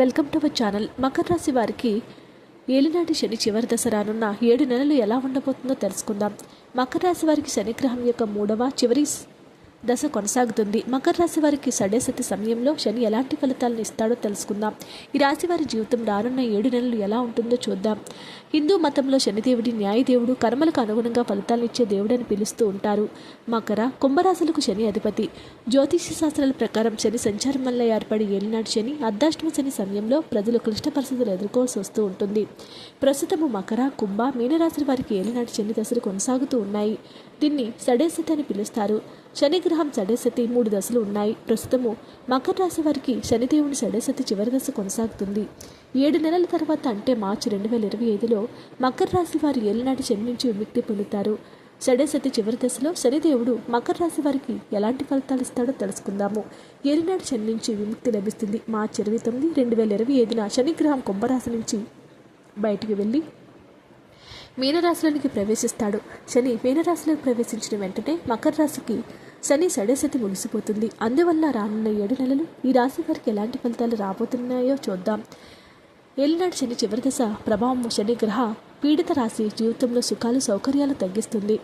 Welcome to our channel. Makar రాశి వారికి ఏలినాటి శని చివరి దశ రానున్న ఏడు నెలలు ఎలా ఉండబోతుందో తెలుసుకుందాం. మకర రాశి వారికి శనిగ్రహం యొక్క మూడవ చివరి దశ కొనసాగుతుంది. మకర రాశి వారికి సడేసతి సమయంలో శని ఎలాంటి ఫలితాలను ఇస్తాడో తెలుసుకుందాం. ఈ రాశి వారి జీవితం రానున్న ఏడు నెలలు ఎలా ఉంటుందో చూద్దాం. హిందూ మతంలో శనిదేవుడి న్యాయదేవుడు కర్మలకు అనుగుణంగా ఫలితాలను ఇచ్చే దేవుడని పిలుస్తూ ఉంటారు. మకర కుంభరాశులకు శని అధిపతి. జ్యోతిష శాస్త్రాల ప్రకారం శని సంచారం వల్ల ఏర్పడి ఏలినాటి శని అర్ధాష్టమ శని సమయంలో ప్రజలు క్లిష్ట పరిస్థితులు ఎదుర్కోవాల్సి వస్తూ ఉంటుంది. ప్రస్తుతము మకర కుంభ మీనరాశి వారికి ఏలినాటి శని దశలు కొనసాగుతూ ఉన్నాయి. దీన్ని సడేసతి అని పిలుస్తారు. శనిగ్రహం సడేసతి మూడు దశలు ఉన్నాయి. ప్రస్తుతము మకర రాశి వారికి శనిదేవుని సడేసతి చివరి దశ కొనసాగుతుంది. ఏడు నెలల తర్వాత అంటే మార్చి రెండు వేల ఇరవై ఐదులో మకర రాశి వారి ఏలినాటి శని నుంచి విముక్తి పొందుతారు. సడేసతి చివరి దశలో శనిదేవుడు మకర రాశి వారికి ఎలాంటి ఫలితాలు ఇస్తాడో తెలుసుకుందాము. ఏలినాటి శని నుంచి విముక్తి లభిస్తుంది. మార్చి ఇరవై తొమ్మిది రెండు వేల ఇరవై ఐదున శనిగ్రహం కుంభరాశి నుంచి బయటికి వెళ్ళి మీనరాశిలోనికి ప్రవేశిస్తాడు. శని మీనరాశిలోకి ప్రవేశించిన వెంటనే మకర రాశికి శని సడేసతి ముగిసిపోతుంది. అందువల్ల రానున్న ఏడు నెలలు ఈ రాశి వారికి ఎలాంటి ఫలితాలు రాబోతున్నాయో చూద్దాం. ఏలినాడు శని చివరి దశ ప్రభావం శని గ్రహ పీడిత రాశి జీవితంలో సుఖాలు సౌకర్యాలు తగ్గిస్తుంది.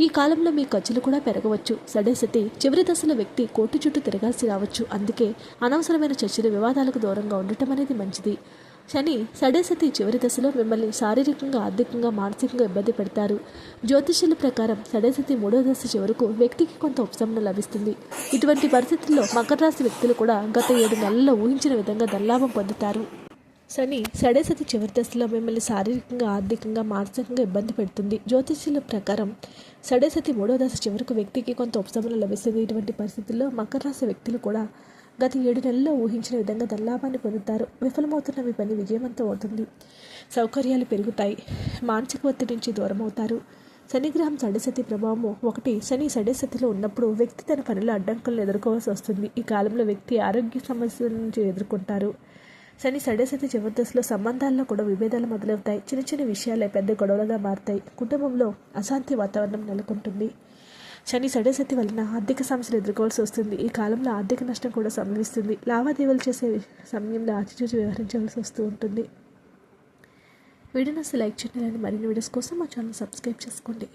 ఈ కాలంలో మీ ఖర్చులు కూడా పెరగవచ్చు. సడేసతి చివరి దశలో వ్యక్తి కోర్టు చుట్టూ తిరగాల్సి రావచ్చు. అందుకే అనవసరమైన చర్చలు వివాదాలకు దూరంగా ఉండటం అనేది మంచిది. శని సడేసతి చివరి దశలో మిమ్మల్ని శారీరకంగా ఆర్థికంగా మానసికంగా ఇబ్బంది పెడతారు. జ్యోతిష్యుల ప్రకారం సడేసతి మూడో దశ చివరకు వ్యక్తికి కొంత ఉపశమనం లభిస్తుంది. ఇటువంటి పరిస్థితుల్లో మకర రాశి వ్యక్తులు కూడా గత ఏడు నెలల్లో ఊహించిన విధంగా ధనలాభం పొందుతారు. శని సడేసతి చివరి దశలో మిమ్మల్ని శారీరకంగా ఆర్థికంగా మానసికంగా ఇబ్బంది పెడుతుంది. జ్యోతిష్యుల ప్రకారం సడేసతి మూడో దశ చివరకు వ్యక్తికి కొంత ఉపశమనం లభిస్తుంది. ఇటువంటి పరిస్థితుల్లో మకర రాశి వ్యక్తులు కూడా గత ఏడు నెలల్లో ఊహించిన విధంగా దల్లాభాన్ని పొందుతారు. విఫలమవుతున్న మీ పని విజయవంతం అవుతుంది. సౌకర్యాలు పెరుగుతాయి. మానసిక ఒత్తిడి నుంచి దూరం అవుతారు శనిగ్రహం సడశతి ప్రభావము. ఒకటి శని సడశతిలో ఉన్నప్పుడు వ్యక్తి తన పనుల అడ్డంకులను ఎదుర్కోవాల్సి వస్తుంది. ఈ కాలంలో వ్యక్తి ఆరోగ్య సమస్యల నుంచి ఎదుర్కొంటారు. శని సడశతి చివరి దశలో సంబంధాల్లో కూడా విభేదాలు మొదలవుతాయి. చిన్న చిన్న విషయాలే పెద్ద గొడవలుగా మారుతాయి. కుటుంబంలో అశాంతి వాతావరణం నెలకొంటుంది. శని సడేసతి వలన ఆర్థిక సమస్యలు ఎదుర్కోవాల్సి వస్తుంది. ఈ కాలంలో ఆర్థిక నష్టం కూడా సంభవిస్తుంది. లావాదేవీలు చేసే సమయంలో ఆచితూచి వ్యవహరించవలసి వస్తూ ఉంటుంది. వీడియోస్ లైక్ చేయాలని మరిన్ని వీడియోస్ కోసం మా ఛానల్ సబ్స్క్రైబ్ చేసుకోండి.